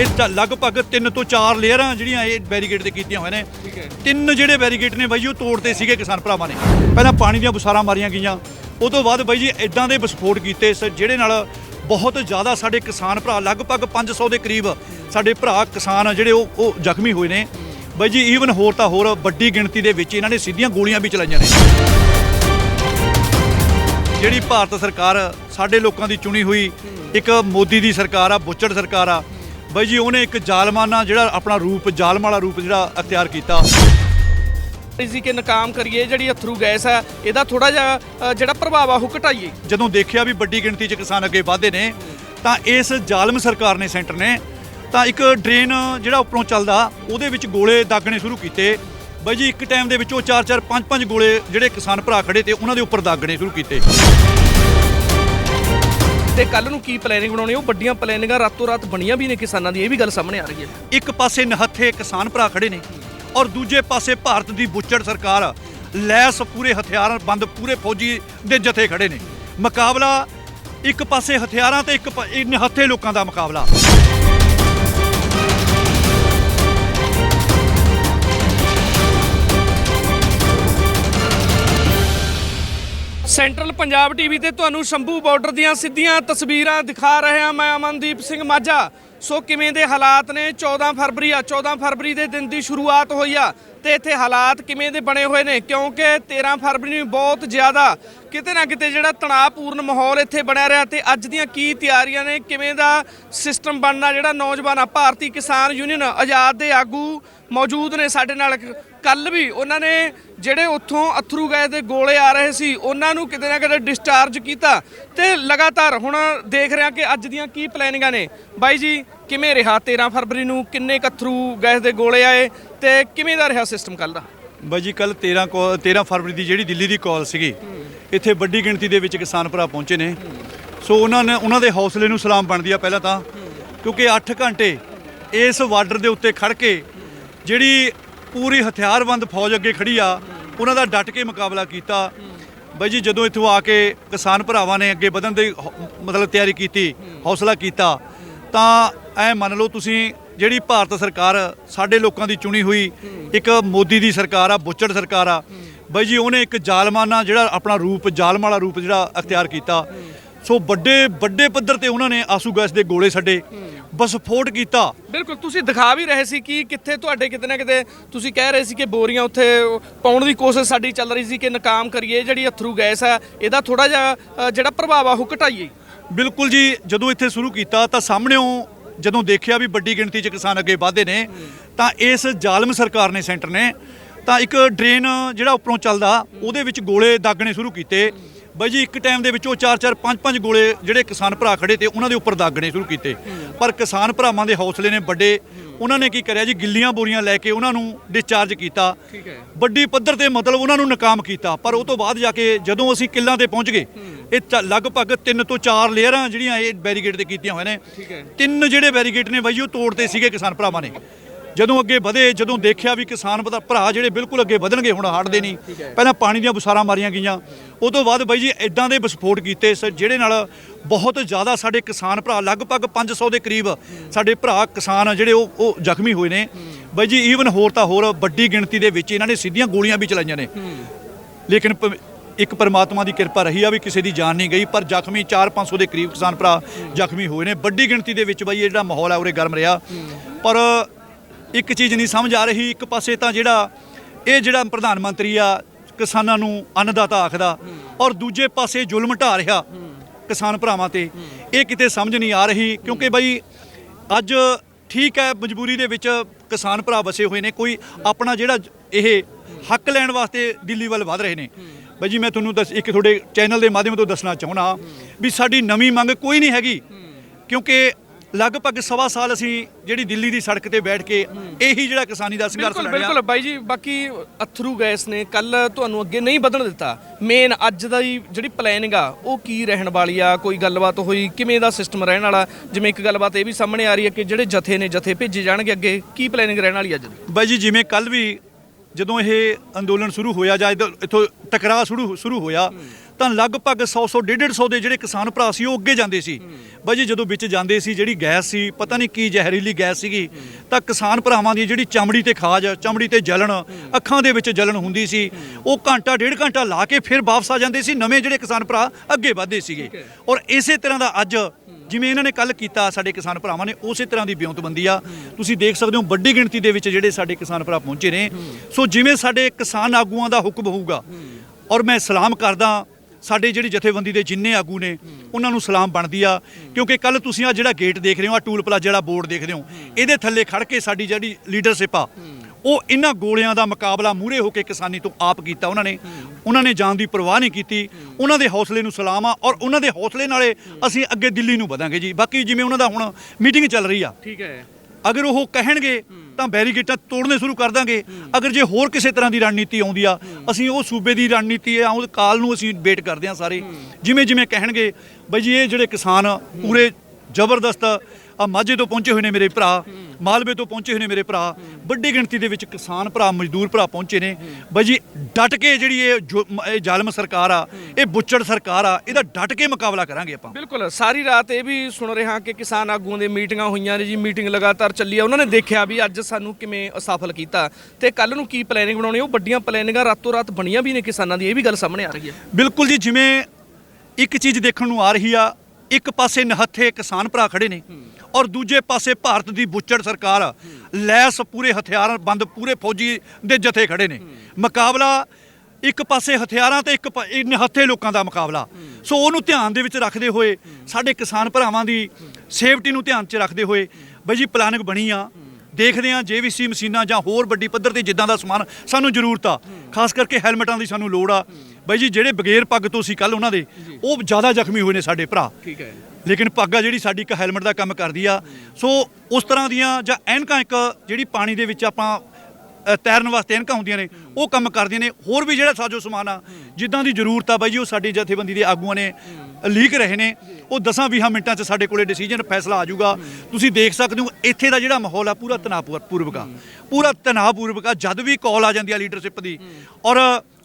ਇਹ ਤਾਂ ਲਗਭਗ 3 ਤੋਂ 4 ਲੇਅਰਾਂ ਜਿਹੜੀਆਂ ਇਹ ਬੈਰੀਗੇਡ ਤੇ ਕੀਤੀਆਂ ਹੋਏ ਨੇ। ਠੀਕ ਹੈ ਤਿੰਨ ਜਿਹੜੇ ਬੈਰੀਗੇਡ ਨੇ ਬਾਈ ਉਹ ਤੋੜਦੇ ਸੀਗੇ ਕਿਸਾਨ ਭਰਾਵਾਂ ਨੇ। ਪਹਿਲਾਂ ਪਾਣੀ ਦੀਆਂ ਬੁਸਾਰਾਂ ਮਾਰੀਆਂ ਗਈਆਂ। ਉਹ ਤੋਂ ਬਾਅਦ ਬਾਈ ਜੀ ਇਦਾਂ ਦੇ ਵਿਸਫੋਟ ਕੀਤੇ ਸ- ਜਿਹੜੇ ਨਾਲ ਬਹੁਤ ਜ਼ਿਆਦਾ ਸਾਡੇ ਕਿਸਾਨ ਭਰਾ ਲਗਭਗ 500 ਦੇ ਕਰੀਬ ਸਾਡੇ ਭਰਾ ਕਿਸਾਨ ਆ ਜਿਹੜੇ ਉਹ ਉਹ ਜ਼ਖਮੀ ਹੋਏ ਨੇ। ਬਾਈ ਜੀ ਈਵਨ ਹੋਰ ਤਾਂ ਹੋਰ ਵੱਡੀ ਗਿਣਤੀ ਦੇ ਵਿੱਚ ਇਹਨਾਂ ਨੇ ਸਿੱਧੀਆਂ ਗੋਲੀਆਂ ਵੀ ਚਲਾਈਆਂ ਨੇ। ਜਿਹੜੀ ਭਾਰਤ ਸਰਕਾਰ ਸਾਡੇ ਲੋਕਾਂ ਦੀ ਚੁਣੀ ਹੋਈ ਇੱਕ ਮੋਦੀ ਦੀ ਸਰਕਾਰ ਆ ਬੁੱਚੜ ਸਰਕਾਰ ਆ ਬਾਈ ਜੀ ਉਹਨੇ ਇੱਕ ਜ਼ਾਲਮਾਨਾ ਜਿਹੜਾ ਆਪਣਾ ਰੂਪ ਜ਼ਾਲਮ ਵਾਲਾ ਰੂਪ ਜਿਹੜਾ ਅਖਤਿਆਰ ਕੀਤਾ। ਇਸੀ ਕੇ ਨਾਕਾਮ ਕਰੀਏ ਜਿਹੜੀ ਅਥਰੂ ਗੈਸ ਹੈ ਇਹਦਾ ਥੋੜਾ ਜਿਹਾ ਜਿਹੜਾ ਪ੍ਰਭਾਵ ਆ ਉਹ ਘਟਾਈਏ। ਜਦੋਂ ਦੇਖਿਆ ਵੀ ਵੱਡੀ ਗਿਣਤੀ 'ਚ ਕਿਸਾਨ ਅੱਗੇ ਵਧਦੇ ਨੇ ਤਾਂ ਇਸ ਜ਼ਾਲਮ ਸਰਕਾਰ ਨੇ ਸੈਂਟਰ ਨੇ ਤਾਂ ਇੱਕ ਡਰੇਨ ਜਿਹੜਾ ਉੱਪਰੋਂ ਚੱਲਦਾ ਉਹਦੇ ਵਿੱਚ ਗੋਲੇ ਦਾਗਣੇ ਸ਼ੁਰੂ ਕੀਤੇ। ਬਾਈ ਜੀ ਇੱਕ ਟਾਈਮ ਦੇ ਵਿੱਚ ਉਹ 4-4 5-5 ਗੋਲੇ ਜਿਹੜੇ ਕਿਸਾਨ ਭਰਾ ਖੜੇ ਤੇ ਉਹਨਾਂ ਦੇ ਉੱਪਰ ਦਾਗਣੇ ਸ਼ੁਰੂ ਕੀਤੇ। ਤੇ ਕੱਲ ਨੂੰ ਕੀ ਪਲੈਨਿੰਗ ਬਣਾਉਣੀ ਉਹ ਵੱਡੀਆਂ ਪਲੈਨਿੰਗਾਂ ਰਾਤੋਂ ਰਾਤ ਬਣੀਆਂ ਵੀ ਨੇ ਕਿਸਾਨਾਂ ਦੀ ਇਹ ਵੀ ਗੱਲ ਸਾਹਮਣੇ ਆ ਰਹੀ ਹੈ। ਇੱਕ ਪਾਸੇ ਨਹੱਥੇ ਕਿਸਾਨ ਭਰਾ ਖੜੇ ਨੇ ਔਰ ਦੂਜੇ ਪਾਸੇ ਭਾਰਤ ਦੀ ਬੁੱਚੜ ਸਰਕਾਰ ਲੈਸ ਪੂਰੇ ਹਥਿਆਰਾਂ ਬੰਦ ਪੂਰੇ ਫੌਜੀ ਦੇ ਜਥੇ ਖੜੇ ਨੇ। ਮੁਕਾਬਲਾ ਇੱਕ ਪਾਸੇ ਹਥਿਆਰਾਂ ਤੇ ਇੱਕ ਪਾ- ਨਿਹੱਥੇ ਲੋਕਾਂ ਦਾ ਮੁਕਾਬਲਾ। ਸੈਂਟਰਲ ਪੰਜਾਬ ਟੀਵੀ ਤੇ ਤੁਹਾਨੂੰ ਸ਼ੰਭੂ ਬਾਰਡਰ ਦੀਆਂ ਸਿੱਧੀਆਂ ਤਸਵੀਰਾਂ ਦਿਖਾ ਰਹੇ ਹਾਂ ਮੈਂ ਅਮਨਦੀਪ ਸਿੰਘ ਮਾਝਾ। ਸੋ ਕਿਵੇਂ ਦੇ ਹਾਲਾਤ ਨੇ? 14 ਫਰਵਰੀ ਆ 14 ਫਰਵਰੀ ਦੇ ਦਿਨ ਦੀ ਸ਼ੁਰੂਆਤ ਹੋਈ ਆ। ਤੇ ਇੱਥੇ ਹਾਲਾਤ ਕਿਵੇਂ ਦੇ ਬਣੇ ਹੋਏ ਨੇ? ਕਿਉਂਕਿ 13 ਫਰਵਰੀ ਨੂੰ ਬਹੁਤ ਜ਼ਿਆਦਾ ਕਿਤੇ ਨਾ ਕਿਤੇ ਜਿਹੜਾ ਤਣਾਅਪੂਰਨ ਮਾਹੌਲ ਇੱਥੇ ਬਣਿਆ ਰਿਹਾ ਤੇ ਅੱਜ ਦੀਆਂ ਕੀ ਤਿਆਰੀਆਂ ਨੇ? ਕਿਵੇਂ ਦਾ ਸਿਸਟਮ ਬਣਨਾ? ਜਿਹੜਾ ਨੌਜਵਾਨ ਆ, ਭਾਰਤੀ ਕਿਸਾਨ ਯੂਨੀਅਨ ਆਜ਼ਾਦ ਦੇ ਆਗੂ ਮੌਜੂਦ ਨੇ ਸਾਡੇ ਨਾਲ। ਕੱਲ ਵੀ ਉਹਨਾਂ ਨੇ ਜਿਹੜੇ ਉੱਥੋਂ ਅਥਰੂ ਗਏ ਦੇ ਗੋਲੇ ਆ ਰਹੇ ਸੀ, ਉਹਨਾਂ ਨੂੰ ਕਿਤੇ ਨਾ ਕਿਤੇ ਡਿਸਚਾਰਜ ਕੀਤਾ। ਤੇ ਲਗਾਤਾਰ ਹੁਣ ਦੇਖ ਰਿਹਾ ਕਿ ਅੱਜ ਦੀਆਂ ਕੀ ਪਲੈਨਿੰਗਾਂ ਨੇ। ਬਾਈ ਜੀ, ਕਿਵੇਂ ਰਿਹਾ 13 ਫਰਵਰੀ ਨੂੰ? ਕਿੰਨੇ ਕੁ ਗੈਸ ਦੇ ਗੋਲੇ ਆਏ ਤੇ ਕਿਵੇਂ ਦਾ ਰਿਹਾ ਸਿਸਟਮ ਕੱਲ ਦਾ? ਬਾਈ ਜੀ ਕੱਲ 13 ਕੋ 13 ਫਰਵਰੀ ਦੀ ਜਿਹੜੀ ਦਿੱਲੀ ਦੀ ਕਾਲ ਸੀਗੀ, ਇੱਥੇ ਵੱਡੀ ਗਿਣਤੀ ਦੇ ਵਿੱਚ ਕਿਸਾਨ ਭਰਾ ਪਹੁੰਚੇ ਨੇ। ਸੋ ਉਹਨਾਂ ਨੇ, ਉਹਨਾਂ ਦੇ ਹੌਸਲੇ ਨੂੰ ਸਲਾਮ ਬਣਦੀ ਆ ਪਹਿਲਾਂ ਤਾਂ। ਕਿਉਂਕਿ 8 ਘੰਟੇ ਇਸ ਬਾਰਡਰ ਦੇ ਉੱਤੇ ਖੜ ਕੇ ਜਿਹੜੀ ਪੂਰੀ ਹਥਿਆਰਬੰਦ ਫੌਜ ਅੱਗੇ ਖੜੀ ਆ, ਉਹਨਾਂ ਦਾ ਡਟ ਕੇ ਮੁਕਾਬਲਾ ਕੀਤਾ। ਬਾਈ ਜੀ, ਜਦੋਂ ਇੱਥੋਂ ਆ ਕੇ ਕਿਸਾਨ ਭਰਾਵਾਂ ਨੇ ਅੱਗੇ ਵਧਣ ਦੀ ਹੌ- ਮਤਲਬ ਤਿਆਰੀ ਕੀਤੀ, ਹੌਸਲਾ ਕੀਤਾ, ਤਾਂ ਐ ਮੰਨ ਲਓ ਤੁਸੀਂ ਜਿਹੜੀ ਭਾਰਤ ਸਰਕਾਰ ਸਾਡੇ ਲੋਕਾਂ ਦੀ ਚੁਣੀ ਹੋਈ ਇੱਕ ਮੋਦੀ ਦੀ ਸਰਕਾਰ ਆ, ਬੁੱਚੜ ਸਰਕਾਰ ਆ, ਬਾਈ ਜੀ, ਉਹਨੇ ਇੱਕ ਜ਼ਾਲਮਾਨਾ ਜਿਹੜਾ ਆਪਣਾ ਰੂਪ, ਜ਼ਾਲਮ ਵਾਲਾ ਰੂਪ ਜਿਹੜਾ ਅਖਤਿਆਰ ਕੀਤਾ ਸੋ ਵੱਡੇ ਵੱਡੇ ਪੱਧਰ ਤੇ ਉਹਨਾਂ ਨੇ ਆਸੂ ਗੈਸ ਦੇ ਗੋਲੇ ਛੱਡੇ। ਵਿਸਫੋਟ ਕੀਤਾ। ਬਿਲਕੁਲ ਤੁਸੀਂ ਦਿਖਾ ਵੀ ਰਹੇ ਸੀ ਕਿ ਕਿੱਥੇ ਤੁਹਾਡੇ ਕਿਤੇ ਨਾ ਕਿਤੇ ਤੁਸੀਂ ਕਹਿ ਰਹੇ ਸੀ ਕਿ ਬੋਰੀਆਂ ਉੱਥੇ ਪਾਉਣ ਦੀ ਕੋਸ਼ਿਸ਼ ਸਾਡੀ ਚੱਲ ਰਹੀ ਸੀ ਕਿ ਨਾਕਾਮ ਕਰੀਏ ਜਿਹੜੀ ਅਥਰੂ ਗੈਸ ਹੈ ਇਹਦਾ ਥੋੜਾ ਜਿਹਾ ਜਿਹੜਾ ਪ੍ਰਭਾਵ ਆ ਉਹ ਘਟਾਈਏ। ਬਿਲਕੁਲ ਜੀ ਜਦੋਂ ਇੱਥੇ ਸ਼ੁਰੂ ਕੀਤਾ ਤਾਂ ਸਾਹਮਣੇੋਂ ਜਦੋਂ ਦੇਖਿਆ ਵੀ ਵੱਡੀ ਗਿਣਤੀ 'ਚ ਕਿਸਾਨ ਅੱਗੇ ਵਧਦੇ ਨੇ ਤਾਂ ਇਸ ਜ਼ਾਲਮ ਸਰਕਾਰ ਨੇ ਸੈਂਟਰ ਨੇ ਤਾਂ ਇੱਕ ਡਰੇਨ ਜਿਹੜਾ ਉੱਪਰੋਂ ਚੱਲਦਾ ਉਹਦੇ ਵਿੱਚ ਗੋਲੇ ਦਾਗਣੇ ਸ਼ੁਰੂ ਕੀਤੇ। ਬਾਈ ਜੀ ਇੱਕ ਟਾਈਮ ਦੇ ਵਿੱਚ ਉਹ 4-4 5-5 ਗੋਲੇ ਜਿਹੜੇ ਕਿਸਾਨ ਭਰਾ ਖੜੇ ਤੇ ਉਹਨਾਂ ਦੇ ਉੱਪਰ ਦਾਗਣੇ ਸ਼ੁਰੂ ਕੀਤੇ। ਪਰ ਕਿਸਾਨ ਭਰਾਵਾਂ ਦੇ ਹੌਸਲੇ ਨੇ ਵੱਡੇ। ਉਹਨਾਂ ਨੇ ਕੀ ਕਰਿਆ ਜੀ ਗਿੱਲੀਆਂ ਬੋਰੀਆਂ ਲੈ ਕੇ ਉਹਨਾਂ ਨੂੰ ਡਿਸਚਾਰਜ ਕੀਤਾ। ਵੱਡੀ ਪੱਧਰ ਤੇ ਮਤਲਬ ਉਹਨਾਂ ਨੂੰ ਨਾਕਾਮ ਕੀਤਾ। ਪਰ ਉਹ ਤੋਂ ਬਾਅਦ ਜਾ ਕੇ ਜਦੋਂ ਅਸੀਂ ਕਿੱਲਾਂ ਤੇ ਪਹੁੰਚ ਗਏ ਇਹ ਲਗਭਗ 3 ਤੋਂ 4 ਲੇਅਰਾਂ ਜਿਹੜੀਆਂ ਇਹ ਬੈਰੀਗੇਡ ਤੇ ਕੀਤੀਆਂ ਹੋਏ ਨੇ। ਤਿੰਨ ਜਿਹੜੇ ਬੈਰੀਗੇਡ ਨੇ ਬਾਈ ਉਹ ਤੋੜਦੇ ਸੀਗੇ ਕਿਸਾਨ ਭਰਾਵਾਂ ਨੇ। ਜਦੋਂ ਅੱਗੇ ਵਧੇ ਜਦੋਂ ਦੇਖਿਆ ਵੀ ਕਿਸਾਨ ਭਰਾ- ਭਰਾ ਜਿਹੜੇ ਬਿਲਕੁਲ ਅੱਗੇ ਵਧਣਗੇ ਹੁਣ ਹਟਦੇ ਨਹੀਂ। ਪਹਿਲਾਂ ਪਾਣੀ ਦੀਆਂ ਬੁਸਾਰਾਂ ਮਾਰੀਆਂ ਗਈਆਂ। ਉਹ ਤੋਂ ਬਾਅਦ ਬਾਈ ਜੀ ਇਦਾਂ ਦੇ ਵਿਸਫੋਟ ਕੀਤੇ ਸ- ਜਿਹੜੇ ਨਾਲ ਬਹੁਤ ਜ਼ਿਆਦਾ ਸਾਡੇ ਕਿਸਾਨ ਭਰਾ, ਲਗਭਗ 500 ਦੇ ਕਰੀਬ ਸਾਡੇ ਭਰਾ ਕਿਸਾਨ ਆ ਜਿਹੜੇ ਉਹ ਉਹ ਜ਼ਖਮੀ ਹੋਏ ਨੇ। ਬਾਈ ਜੀ ਈਵਨ ਹੋਰ ਤਾਂ ਹੋਰ ਵੱਡੀ ਗਿਣਤੀ ਦੇ ਵਿੱਚ ਇਹਨਾਂ ਨੇ ਸਿੱਧੀਆਂ ਗੋਲੀਆਂ ਵੀ ਚਲਾਈਆਂ ਨੇ। ਲੇਕਿਨ ਪ- ਇੱਕ ਪਰਮਾਤਮਾ ਦੀ ਕਿਰਪਾ ਰਹੀ ਆ ਵੀ ਕਿਸੇ ਦੀ ਜਾਨ ਨਹੀਂ ਗਈ, ਪਰ ਜ਼ਖਮੀ 4-500 ਦੇ ਕਰੀਬ ਕਿਸਾਨ ਭਰਾ ਜ਼ਖਮੀ ਹੋਏ ਨੇ। ਵੱਡੀ ਗਿਣਤੀ ਦੇ ਵਿੱਚ ਬਾਈ ਇਹ ਜਿਹੜਾ ਮਾਹੌਲ ਆ ਉਰੇ ਗਰਮ ਰਿਹਾ। ਪਰ ਇੱਕ ਚੀਜ਼ ਨਹੀਂ ਸਮਝ ਆ ਰਹੀ, ਇੱਕ ਪਾਸੇ ਤਾਂ ਜਿਹੜਾ ਇਹ ਜਿਹੜਾ ਪ੍ਰਧਾਨ ਮੰਤਰੀ ਆ ਕਿਸਾਨਾਂ ਨੂੰ ਅੰਨਦਾਤਾ ਆਖਦਾ ਔਰ ਦੂਜੇ ਪਾਸੇ ਜ਼ੁਲਮ ਢਾ ਰਿਹਾ ਕਿਸਾਨ ਭਰਾਵਾਂ ਤੇ। ਇਹ ਕਿਤੇ ਸਮਝ ਨਹੀਂ ਆ ਰਹੀ ਕਿਉਂਕਿ ਬਾਈ ਅੱਜ ਠੀਕ ਹੈ ਮਜਬੂਰੀ ਦੇ ਵਿੱਚ ਕਿਸਾਨ ਭਰਾ ਵਸੇ ਹੋਏ ਨੇ ਕੋਈ ਆਪਣਾ ਜਿਹੜਾ ਇਹ ਹੱਕ ਲੈਣ ਵਾਸਤੇ ਦਿੱਲੀ ਵੱਲ ਵਧ ਰਹੇ ਨੇ। ਬਾਈ ਜੀ ਮੈਂ ਤੁਹਾਨੂੰ ਦੱਸ ਇੱਕ ਤੁਹਾਡੇ ਚੈਨਲ ਦੇ ਮਾਧਿਅਮ ਤੋਂ ਦੱਸਣਾ ਚਾਹੁੰਦਾ ਵੀ ਸਾਡੀ ਨਵੀਂ ਮੰਗ ਕੋਈ ਨਹੀਂ ਹੈਗੀ ਕਿਉਂਕਿ ਲਗਭਗ ਸਵਾ ਸਾਲ ਅਸੀਂ ਜਿਹੜੀ ਦਿੱਲੀ ਦੀ ਸੜਕ ਤੇ ਬੈਠ ਕੇ ਇਹੀ ਜਿਹੜਾ ਕਿਸਾਨੀ ਦਾ ਸੰਘਰਸ਼ ਲੜਿਆ। ਬਿਲਕੁਲ ਬਾਈ ਜੀ ਬਾਕੀ ਅਥਰੂ ਗੈਸ ਨੇ ਕੱਲ ਤੁਹਾਨੂੰ ਅੱਗੇ ਨਹੀਂ ਵਧਣ ਦਿੱਤਾ। ਮੇਨ ਅੱਜ ਦਾ ਹੀ ਜਿਹੜੀ ਪਲੈਨਿੰਗ ਆ ਉਹ ਕੀ ਰਹਿਣ ਵਾਲੀ ਆ? ਕੋਈ ਗੱਲਬਾਤ ਹੋਈ? ਕਿਵੇਂ ਦਾ ਸਿਸਟਮ ਰਹਿਣ ਵਾਲਾ? ਜਿਵੇਂ ਇੱਕ ਗੱਲਬਾਤ ਇਹ ਵੀ ਸਾਹਮਣੇ ਆ ਰਹੀ ਹੈ ਕਿ ਜਿਹੜੇ ਜਥੇ ਨੇ ਜਥੇ ਭੇਜੇ ਜਾਣਗੇ ਅੱਗੇ। ਕੀ ਪਲੈਨਿੰਗ ਰਹਿਣ ਵਾਲੀ ਅੱਜ ਦੀ? ਬਾਈ ਜੀ ਜਿਵੇਂ ਕੱਲ ਵੀ ਜਦੋਂ ਇਹ ਅੰਦੋਲਨ ਸ਼ੁਰੂ ਹੋਇਆ ਜਾਂ ਇੱਥੋਂ ਟਕਰਾਅ ਸ਼ੁਰੂ ਸ਼ੁਰੂ ਹੋਇਆ ਤਾਂ ਲਗਭਗ 100 100 150 ਦੇ ਜਿਹੜੇ ਕਿਸਾਨ ਭਰਾ ਸੀ ਉਹ ਅੱਗੇ ਜਾਂਦੇ ਸੀ। ਬਾਈ ਜੀ ਜਦੋਂ ਵਿੱਚ ਜਾਂਦੇ ਸੀ ਜਿਹੜੀ ਗੈਸ ਸੀ ਪਤਾ ਨਹੀਂ ਕੀ ਜ਼ਹਿਰੀਲੀ ਗੈਸ ਸੀਗੀ ਤਾਂ ਕਿਸਾਨ ਭਰਾਵਾਂ ਦੀ ਜਿਹੜੀ ਚਮੜੀ ਤੇ ਖਾਜ ਚਮੜੀ ਤੇ ਜਲਣ ਅੱਖਾਂ ਦੇ ਵਿੱਚ ਜਲਣ ਹੁੰਦੀ ਸੀ ਉਹ ਘੰਟਾ ਡੇਢ ਘੰਟਾ ਲਾ ਕੇ ਫਿਰ ਵਾਪਸ ਆ ਜਾਂਦੇ ਸੀ ਨਵੇਂ ਜਿਹੜੇ ਕਿਸਾਨ ਭਰਾ ਅੱਗੇ ਵਧਦੇ ਸੀਗੇ। ਔਰ ਇਸੇ ਤਰ੍ਹਾਂ ਦਾ ਅੱਜ ਜਿਵੇਂ ਇਹਨਾਂ ਨੇ ਕੱਲ ਕੀਤਾ ਸਾਡੇ ਕਿਸਾਨ ਭਰਾਵਾਂ ਨੇ ਉਸੇ ਤਰ੍ਹਾਂ ਦੀ ਬਿਉਂਤਬੰਦੀ ਆ। ਤੁਸੀਂ ਦੇਖ ਸਕਦੇ ਹੋ ਵੱਡੀ ਗਿਣਤੀ ਦੇ ਵਿੱਚ ਜਿਹੜੇ ਸਾਡੇ ਕਿਸਾਨ ਭਰਾ ਪਹੁੰਚੇ ਨੇ। ਸੋ ਜਿਵੇਂ ਸਾਡੇ ਕਿਸਾਨ ਆਗੂਆਂ ਦਾ ਹੁਕਮ ਹੋਊਗਾ ਔਰ ਮੈਂ ਸਲਾਮ ਕਰਦਾ ਸਾਡੇ ਜਿਹੜੀ ਜਥੇਬੰਦੀ ਦੇ ਜਿੰਨੇ ਆਗੂ ਨੇ, ਉਹਨਾਂ ਨੂੰ ਸਲਾਮ ਬਣਦੀ ਆ। ਕਿਉਂਕਿ ਕੱਲ ਤੁਸੀਂ ਆ ਜਿਹੜਾ ਗੇਟ ਦੇਖ ਰਹੇ ਹੋ ਆ ਟੂਲ ਪਲਾਜ਼ਾ ਜਿਹੜਾ ਬੋਰਡ ਦੇਖ ਰਹੇ ਹੋ, ਇਹਦੇ ਥੱਲੇ ਖੜ ਕੇ ਸਾਡੀ ਜਿਹੜੀ ਲੀਡਰਸ਼ਿਪ ਆ, ਉਹ ਇਹਨਾਂ ਗੋਲਿਆਂ ਦਾ ਮੁਕਾਬਲਾ ਮੂਹਰੇ ਹੋ ਕੇ ਕਿਸਾਨੀ ਤੋਂ ਆਪ ਕੀਤਾ ਉਹਨਾਂ ਨੇ। ਉਹਨਾਂ ਨੇ ਜਾਨ ਦੀ ਪਰਵਾਹ ਨਹੀਂ ਕੀਤੀ, ਉਹਨਾਂ ਦੇ ਹੌਸਲੇ ਨੂੰ ਸਲਾਮ ਆ ਔਰ ਉਹਨਾਂ ਦੇ ਹੌਸਲੇ ਨਾਲੇ ਅਸੀਂ ਅੱਗੇ ਦਿੱਲੀ ਨੂੰ ਵਧਾਂਗੇ ਜੀ। ਬਾਕੀ ਜਿਵੇਂ ਉਹਨਾਂ ਦਾ ਹੁਣ ਮੀਟਿੰਗ ਚੱਲ ਰਹੀ ਆ। ਠੀਕ ਹੈ। ਅਗਰ ਉਹ ਕਹਿਣਗੇ, ਤਾਂ ਬੈਰੀਗੇਟਾਂ ਤੋੜਨੇ ਸ਼ੁਰੂ ਕਰ ਦਾਂਗੇ। ਅਗਰ ਜੇ ਹੋਰ ਕਿਸੇ ਤਰ੍ਹਾਂ ਦੀ ਰਣਨੀਤੀ ਆਉਂਦੀ ਆ, ਅਸੀਂ ਉਹ ਸੂਬੇ ਦੀ ਰਣਨੀਤੀ ਆ, ਉਹ ਕਾਲ ਨੂੰ ਅਸੀਂ ਵੇਟ ਕਰਦੇ ਆ ਸਾਰੇ। ਜਿਵੇਂ ਜਿਵੇਂ ਕਹਿਣਗੇ, ਬਈ ਜੀ, ਇਹ ਜਿਹੜੇ ਕਿਸਾਨ ਪੂਰੇ ਜ਼ਬਰਦਸਤ ਆ, ਮਾਝੇ ਤੋਂ ਪਹੁੰਚੇ ਹੋਏ ਨੇ ਮੇਰੇ ਭਰਾ ਮਾਲਵੇ ਤੋਂ ਪਹੁੰਚੇ ਹੋਏ ਨੇ ਮੇਰੇ ਭਰਾ। ਵੱਡੀ ਗਿਣਤੀ ਦੇ ਵਿੱਚ ਕਿਸਾਨ ਭਰਾ ਮਜ਼ਦੂਰ ਭਰਾ ਪਹੁੰਚੇ ਨੇ। ਬਈ ਜੀ ਡਟ ਕੇ ਜਿਹੜੀ ਇਹ ਇਹ ਜ਼ਾਲਮ ਸਰਕਾਰ ਆ ਇਹ ਬੁੱਚੜ ਸਰਕਾਰ ਆ ਇਹਦਾ ਡਟ ਕੇ ਮੁਕਾਬਲਾ ਕਰਾਂਗੇ ਆਪਾਂ। ਬਿਲਕੁਲ ਸਾਰੀ ਰਾਤ ਇਹ ਵੀ ਸੁਣ ਰਹੇ ਹਾਂ ਕਿ ਕਿਸਾਨ ਆਗੂਆਂ ਦੇ ਮੀਟਿੰਗਾਂ ਹੋਈਆਂ ਨੇ ਜੀ ਮੀਟਿੰਗ ਲਗਾਤਾਰ ਚੱਲੀ ਆ। ਉਹਨਾਂ ਨੇ ਦੇਖਿਆ ਵੀ ਅੱਜ ਸਾਨੂੰ ਕਿਵੇਂ ਅਸਫਲ ਕੀਤਾ। ਤੇ ਕੱਲ ਨੂੰ ਕੀ ਪਲੈਨਿੰਗ ਬਣਾਉਣੀ ਉਹ ਵੱਡੀਆਂ ਪਲੈਨਿੰਗਾਂ ਰਾਤੋਂ ਰਾਤ ਬਣੀਆਂ ਵੀ ਨੇ ਕਿਸਾਨਾਂ ਦੀ ਇਹ ਵੀ ਗੱਲ ਸਾਹਮਣੇ ਆ ਰਹੀ ਹੈ। ਬਿਲਕੁਲ ਜੀ ਜਿਵੇਂ ਇੱਕ ਚੀਜ਼ ਦੇਖਣ ਨੂੰ ਆ ਰਹੀ ਆ ਇੱਕ ਪਾਸੇ ਨਹੱਥੇ ਕਿਸਾਨ ਭਰਾ ਖੜੇ ਨੇ ਔਰ ਦੂਜੇ ਪਾਸੇ ਭਾਰਤ ਦੀ ਬੁੱਚੜ ਸਰਕਾਰ ਲੈਸ ਪੂਰੇ ਹਥਿਆਰਾਂ ਬੰਦ ਪੂਰੇ ਫੌਜੀ ਦੇ ਜਥੇ ਖੜੇ ਨੇ। ਮੁਕਾਬਲਾ ਇੱਕ ਪਾਸੇ ਹਥਿਆਰਾਂ ਤੇ ਇੱਕ ਪਾ- ਨਿਹੱਥੇ ਲੋਕਾਂ ਦਾ ਮੁਕਾਬਲਾ। ਸੋ ਉਹਨੂੰ ਧਿਆਨ ਦੇ ਵਿੱਚ ਰੱਖਦੇ ਹੋਏ ਸਾਡੇ ਕਿਸਾਨ ਭਰਾਵਾਂ ਦੀ ਸੇਫਟੀ ਨੂੰ ਧਿਆਨ 'ਚ ਰੱਖਦੇ ਹੋਏ ਬਈ ਜੀ ਪਲਾਨਿੰਗ ਬਣੀ ਆ। ਦੇਖਦੇ ਆ ਜੇਵੀਸੀ ਮਸ਼ੀਨਾਂ ਜਾਂ ਹੋਰ ਵੱਡੀ ਪੱਧਰ ਤੇ ਜਿੱਦਾਂ ਦਾ ਸਮਾਨ ਸਾਨੂੰ ਜ਼ਰੂਰਤ ਆ। ਖਾਸ ਕਰਕੇ ਹੈਲਮਟਾਂ ਦੀ ਸਾਨੂੰ ਲੋੜ ਆ। ਬਾਈ ਜੀ ਜਿਹੜੇ ਬਗੈਰ ਪੱਗ ਤੋਂ ਸੀ ਕੱਲ ਉਹਨਾਂ ਦੇ ਉਹ ਜ਼ਿਆਦਾ ਜ਼ਖਮੀ ਹੋਏ ਨੇ ਸਾਡੇ ਭਰਾ। ਠੀਕ ਹੈ ਲੇਕਿਨ ਪੱਗ ਆ ਜਿਹੜੀ ਸਾਡੀ ਇੱਕ ਹੈਲਮਟ ਦਾ ਕੰਮ ਕਰਦੀ ਆ। ਸੋ ਉਸ ਤਰ੍ਹਾਂ ਦੀਆਂ ਜਾਂ ਐਨਕਾਂ ਇੱਕ ਜਿਹੜੀ ਪਾਣੀ ਦੇ ਵਿੱਚ ਆਪਾਂ ਤੈਰਨ ਵਾਸਤੇ ਐਨਕਾਂ ਹੁੰਦੀਆਂ ਨੇ, ਉਹ ਕੰਮ ਕਰਦੀਆਂ ਨੇ। ਹੋਰ ਵੀ ਜਿਹੜਾ ਸਾਜੋ ਸਮਾਨ ਆ, ਜਿੱਦਾਂ ਦੀ ਜ਼ਰੂਰਤ ਆ ਬਾਈ ਜੀ, ਉਹ ਸਾਡੀ ਜਥੇਬੰਦੀ ਦੇ ਆਗੂਆਂ ਨੇ ਲੀਕ ਰਹੇ ਨੇ। ਉਹ 10 20 ਮਿੰਟਾਂ 'ਚ ਸਾਡੇ ਕੋਲੇ ਡਿਸੀਜਨ ਫੈਸਲਾ ਆ ਜਾਊਗਾ। ਤੁਸੀਂ ਦੇਖ ਸਕਦੇ ਹੋ, ਇੱਥੇ ਦਾ ਜਿਹੜਾ ਮਾਹੌਲ ਆ, ਪੂਰਾ ਤਣਾਅਪੂਰਵਕ ਆ ਪੂਰਾ ਤਣਾਅਪੂਰਵਕ ਆ ਜਦ ਵੀ ਕਾਲ ਆ ਜਾਂਦੀ ਆ ਲੀਡਰਸ਼ਿਪ ਦੀ। ਔਰ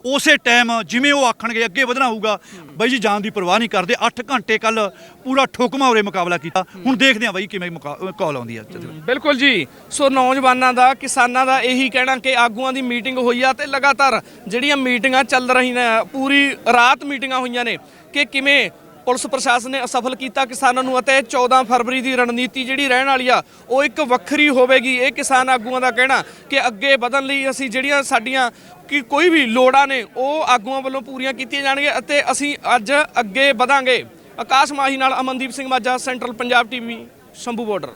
ਉਸੇ ਟਾਈਮ ਜਿਵੇਂ ਉਹ ਆਖਣਗੇ, ਅੱਗੇ ਵਧਣਾ ਹੋਊਗਾ ਬਾਈ ਜੀ ਜਾਨ ਦੀ ਪਰਵਾਹ ਨਹੀਂ ਕਰਦੇ। 8 ਘੰਟੇ ਕੱਲ ਪੂਰਾ ਠੋਕਮਾ ਉਰੇ ਮੁਕਾਬਲਾ ਕੀਤਾ। ਹੁਣ ਦੇਖਦੇ ਆ ਬਾਈ ਕਿਵੇਂ ਕਾਲ ਆਉਂਦੀ ਆ ਬਿਲਕੁਲ ਜੀ। ਸੋ ਨੌਜਵਾਨਾਂ ਦਾ, ਕਿਸਾਨਾਂ ਦਾ ਇਹੀ ਕਹਿਣਾ ਕਿ ਆਗੂਆਂ ਦੀ ਮੀਟਿੰਗ ਹੋਈ ਆ ਤੇ ਲਗਾਤਾਰ ਜਿਹੜੀਆਂ ਮੀਟਿੰਗਾਂ ਚੱਲ ਰਹੀਆਂ, ਪੂਰੀ ਰਾਤ ਮੀਟਿੰਗਾਂ ਹੋਈਆਂ ਨੇ ਕਿ ਕਿਵੇਂ ਪੁਲਿਸ ਪ੍ਰਸ਼ਾਸਨ ਨੇ ਅਸਫਲ ਕੀਤਾ ਕਿਸਾਨਾਂ ਨੂੰ ਅਤੇ 14 ਫਰਵਰੀ ਦੀ ਰਣਨੀਤੀ ਜਿਹੜੀ ਰਹਿਣ ਵਾਲੀ ਆ, ਉਹ ਇੱਕ ਵੱਖਰੀ ਹੋਵੇਗੀ। ਇਹ ਕਿਸਾਨ ਆਗੂਆਂ ਦਾ ਕਹਿਣਾ ਕਿ ਅੱਗੇ ਵਧਣ ਲਈ ਅਸੀਂ ਜਿਹੜੀਆਂ ਸਾਡੀਆਂ ਕਿ ਕੋਈ ਵੀ ਲੋੜਾਂ ਨੇ, ਉਹ ਆਗੂਆਂ ਵੱਲੋਂ ਪੂਰੀਆਂ ਕੀਤੀਆਂ ਜਾਣਗੀਆਂ ਅਤੇ ਅਸੀਂ ਅੱਜ ਅੱਗੇ ਵਧਾਂਗੇ। ਆਕਾਸ਼ ਮਾਹੀ ਨਾਲ Amandeep Singh Majha, central Punjab TV, Shambhu border.